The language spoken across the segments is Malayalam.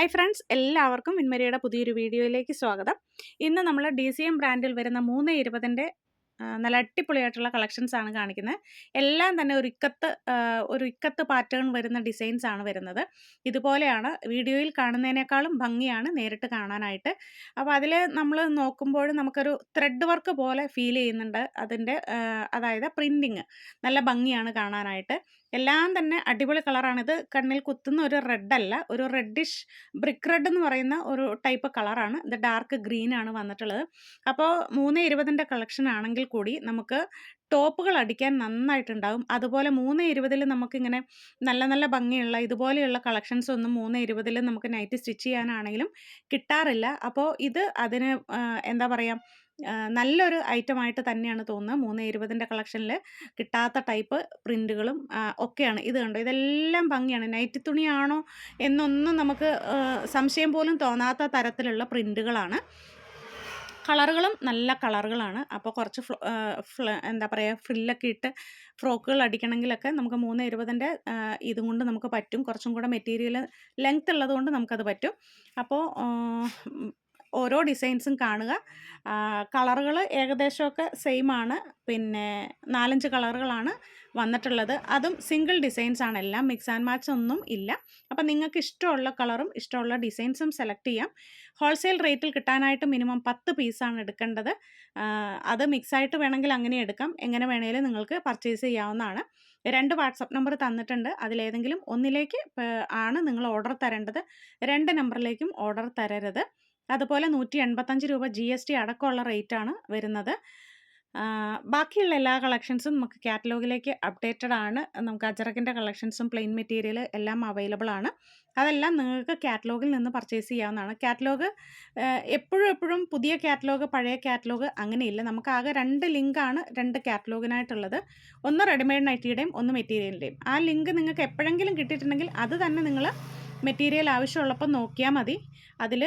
ഹായ് ഫ്രണ്ട്സ് എല്ലാവർക്കും വിൻമരിയുടെ പുതിയൊരു വീഡിയോയിലേക്ക് സ്വാഗതം. ഇന്ന് നമ്മൾ ഡി സി എം ബ്രാൻഡിൽ വരുന്ന മൂന്ന് ഇരുപതിന്റെ നല്ല അടിപൊളിയായിട്ടുള്ള കളക്ഷൻസ് ആണ് കാണിക്കുന്നത്. എല്ലാം തന്നെ ഒരു ഇക്കത്ത് ഒരു ഇക്കത്ത് പാറ്റേൺ വരുന്ന ഡിസൈൻസ് ആണ് വരുന്നത്. ഇതുപോലെയാണ് വീഡിയോയിൽ കാണുന്നതിനേക്കാളും ഭംഗിയാണ് നേരിട്ട് കാണാനായിട്ട്. അപ്പോൾ അതിൽ നമ്മൾ നോക്കുമ്പോൾ നമുക്കൊരു ത്രെഡ് വർക്ക് പോലെ ഫീൽ ചെയ്യുന്നുണ്ട് അതിന്റെ അതായത് പ്രിന്റിങ് നല്ല ഭംഗിയാണ് കാണാനായിട്ട്. എല്ലാം തന്നെ അടിപൊളി കളറാണിത് കണ്ണിൽ കുത്തുന്ന ഒരു റെഡ് അല്ല ഒരു റെഡിഷ് ബ്രിക്ക് റെഡ് എന്ന് പറയുന്ന ഒരു ടൈപ്പ് കളറാണ്. ഇത് ഡാർക്ക് ഗ്രീൻ ആണ് വന്നിട്ടുള്ളത്. അപ്പോൾ മൂന്ന് ഇരുപതിന്റെ കളക്ഷൻ ആണെങ്കിൽ കൂടി നമുക്ക് ടോപ്പുകൾ അടിക്കാൻ നന്നായിട്ടുണ്ടാകും. അതുപോലെ മൂന്ന് ഇരുപതിൽ നമുക്കിങ്ങനെ നല്ല നല്ല ഭംഗിയുള്ള ഇതുപോലെയുള്ള കളക്ഷൻസ് ഒന്നും മൂന്ന് ഇരുപതിൽ നമുക്ക് നൈറ്റ് സ്റ്റിച്ച് ചെയ്യാനാണെങ്കിലും കിട്ടാറില്ല. അപ്പോൾ ഇത് അതിന് എന്താ പറയുക നല്ലൊരു ഐറ്റം ആയിട്ട് തന്നെയാണ് തോന്നുന്നത്. മൂന്ന് ഇരുപതിന്റെ കളക്ഷനിൽ കിട്ടാത്ത ടൈപ്പ് പ്രിന്റുകളും ഒക്കെയാണ്. ഇത് കണ്ടോ? ഇതെല്ലാം ഭംഗിയാണ്. നൈറ്റ് തുണിയാണോ എന്നൊന്നും നമുക്ക് സംശയം പോലും തോന്നാത്ത തരത്തിലുള്ള പ്രിന്റുകളാണ് കളറുകളും നല്ല കളറുകളാണ്. അപ്പോൾ കുറച്ച് എന്താ പറയുക ഫ്രില്ലൊക്കെ ഇട്ട് ഫ്രോക്കുകൾ അടിക്കണമെങ്കിലൊക്കെ നമുക്ക് മൂന്ന് ഇരുപതിന്റെ ഇതും കൊണ്ട് നമുക്ക് പറ്റും. കുറച്ചും കൂടെ മെറ്റീരിയൽ ലെങ്ത് ഉള്ളത് കൊണ്ട് നമുക്കത് പറ്റും. അപ്പോൾ ഓരോ ഡിസൈൻസും കാണുക. കളറുകൾ ഏകദേശമൊക്കെ സെയിം ആണ് പിന്നെ നാലഞ്ച് കളറുകളാണ് വന്നിട്ടുള്ളത്. അതും സിംഗിൾ ഡിസൈൻസ് ആണ് എല്ലാം മിക്സ് ആൻഡ് മാച്ച് ഒന്നും ഇല്ല. അപ്പം നിങ്ങൾക്ക് ഇഷ്ടമുള്ള കളറും ഇഷ്ടമുള്ള ഡിസൈൻസും സെലക്ട് ചെയ്യാം. ഹോൾസെയിൽ റേറ്റിൽ കിട്ടാനായിട്ട് മിനിമം പത്ത് പീസാണ് എടുക്കേണ്ടത്. അത് മിക്സ് ആയിട്ട് വേണമെങ്കിൽ അങ്ങനെ എടുക്കാം. എങ്ങനെ വേണമെങ്കിലും നിങ്ങൾക്ക് പർച്ചേസ് ചെയ്യാവുന്നതാണ്. രണ്ട് വാട്സപ്പ് നമ്പർ തന്നിട്ടുണ്ട്. അതിലേതെങ്കിലും ഒന്നിലേക്ക് ആണ് നിങ്ങൾ ഓർഡർ തരേണ്ടത്. രണ്ട് നമ്പറിലേക്കും ഓർഡർ തരരുത്. അതുപോലെ നൂറ്റി എൺപത്തഞ്ച് രൂപ ജി എസ് ടി അടക്കമുള്ള റേറ്റാണ് വരുന്നത്. ബാക്കിയുള്ള എല്ലാ കളക്ഷൻസും നമുക്ക് കാറ്റലോഗിലേക്ക് അപ്ഡേറ്റഡ് ആണ്. നമുക്ക് അജറക്കിന്റെ കളക്ഷൻസും പ്ലെയിൻ മെറ്റീരിയൽ എല്ലാം അവൈലബിൾ ആണ്. അതെല്ലാം നിങ്ങൾക്ക് കാറ്റലോഗിൽ നിന്ന് പർച്ചേസ് ചെയ്യാവുന്നതാണ്. കാറ്റലോഗ് എപ്പോഴും എപ്പോഴും പുതിയ കാറ്റലോഗ് പഴയ കാറ്റലോഗ് അങ്ങനെയില്ല നമുക്ക് ആകെ രണ്ട് ലിങ്കാണ് രണ്ട് കാറ്റലോഗിനായിട്ടുള്ളത്. ഒന്ന് റെഡിമെയ്ഡ് നൈറ്റിയുടെയും ഒന്ന് മെറ്റീരിയലിന്റെയും. ആ ലിങ്ക് നിങ്ങൾക്ക് എപ്പോഴെങ്കിലും കിട്ടിയിട്ടുണ്ടെങ്കിൽ അത് തന്നെ നിങ്ങൾ മെറ്റീരിയൽ ആവശ്യമുള്ളപ്പോൾ നോക്കിയാൽ മതി. അതിൽ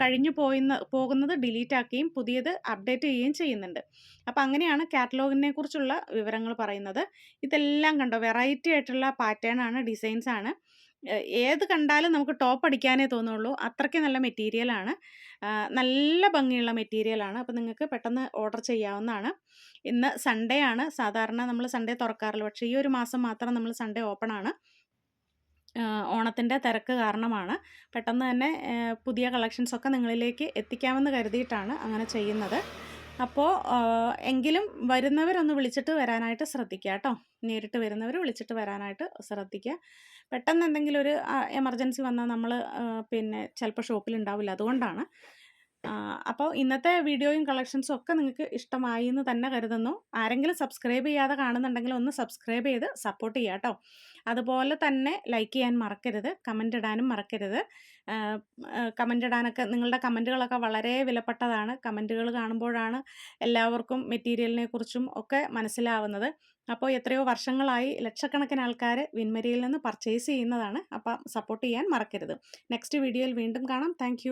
കഴിഞ്ഞു പോയിന്ന് പോകുന്നത് ഡിലീറ്റ് ആക്കുകയും പുതിയത് അപ്ഡേറ്റ് ചെയ്യുകയും ചെയ്യുന്നുണ്ട്. അപ്പോൾ അങ്ങനെയാണ് കാറ്റലോഗിനെ കുറിച്ചുള്ള വിവരങ്ങൾ പറയുന്നത്. ഇതെല്ലാം കണ്ടോ? വെറൈറ്റി ആയിട്ടുള്ള പാറ്റേൺ ആണ് ഡിസൈൻസ് ആണ്. ഏത് കണ്ടാലും നമുക്ക് ടോപ്പ് അടിക്കാനേ തോന്നുള്ളൂ. അത്രയ്ക്ക് നല്ല മെറ്റീരിയലാണ് നല്ല ഭംഗിയുള്ള മെറ്റീരിയലാണ് അപ്പോൾ നിങ്ങൾക്ക് പെട്ടെന്ന് ഓർഡർ ചെയ്യാവുന്നതാണ്. ഇന്ന് സൺഡേ ആണ്. സാധാരണ നമ്മൾ സൺഡേ തുറക്കാറില്ല. പക്ഷേ ഈ ഒരു മാസം മാത്രം നമ്മൾ സൺഡേ ഓപ്പൺ ആണ്. ഓണത്തിന്റെ തിരക്ക് കാരണമാണ്. പെട്ടെന്ന് തന്നെ പുതിയ കളക്ഷൻസൊക്കെ നിങ്ങളിലേക്ക് എത്തിക്കാമെന്ന് കരുതിയിട്ടാണ് അങ്ങനെ ചെയ്യുന്നത്. അപ്പോൾ എങ്കിലും വരുന്നവരൊന്ന് വിളിച്ചിട്ട് വരാനായിട്ട് ശ്രദ്ധിക്കുക കേട്ടോ. നേരിട്ട് വരുന്നവർ വിളിച്ചിട്ട് വരാനായിട്ട് ശ്രദ്ധിക്കുക. പെട്ടെന്ന് എന്തെങ്കിലും ഒരു എമർജൻസി വന്നാൽ നമ്മൾ പിന്നെ ചിലപ്പോൾ ഷോപ്പിൽ ഉണ്ടാവില്ല. അതുകൊണ്ടാണ് അപ്പോൾ ഇന്നത്തെ വീഡിയോയും കളക്ഷൻസും ഒക്കെ നിങ്ങൾക്ക് ഇഷ്ടമായി എന്ന് തന്നെ കരുതുന്നു. ആരെങ്കിലും സബ്സ്ക്രൈബ് ചെയ്യാതെ കാണുന്നുണ്ടെങ്കിൽ ഒന്ന് സബ്സ്ക്രൈബ് ചെയ്ത് സപ്പോർട്ട് ചെയ്യുക കേട്ടോ അതുപോലെ തന്നെ ലൈക്ക് ചെയ്യാൻ മറക്കരുത് കമന്റ് ഇടാനും മറക്കരുത്. കമന്റ് ഇടാനൊക്കെ നിങ്ങളുടെ കമന്റുകളൊക്കെ വളരെ വിലപ്പെട്ടതാണ്. കമന്റുകൾ കാണുമ്പോഴാണ് എല്ലാവർക്കും മെറ്റീരിയലിനെ കുറിച്ചും ഒക്കെ മനസ്സിലാവുന്നത്. അപ്പോൾ എത്രയോ വർഷങ്ങളായി ലക്ഷക്കണക്കിന് ആൾക്കാർ വിൻമരിയിൽ നിന്ന് പർച്ചേസ് ചെയ്യുന്നതാണ്. അപ്പം സപ്പോർട്ട് ചെയ്യാൻ മറക്കരുത്. നെക്സ്റ്റ് വീഡിയോയിൽ വീണ്ടും കാണാം. താങ്ക്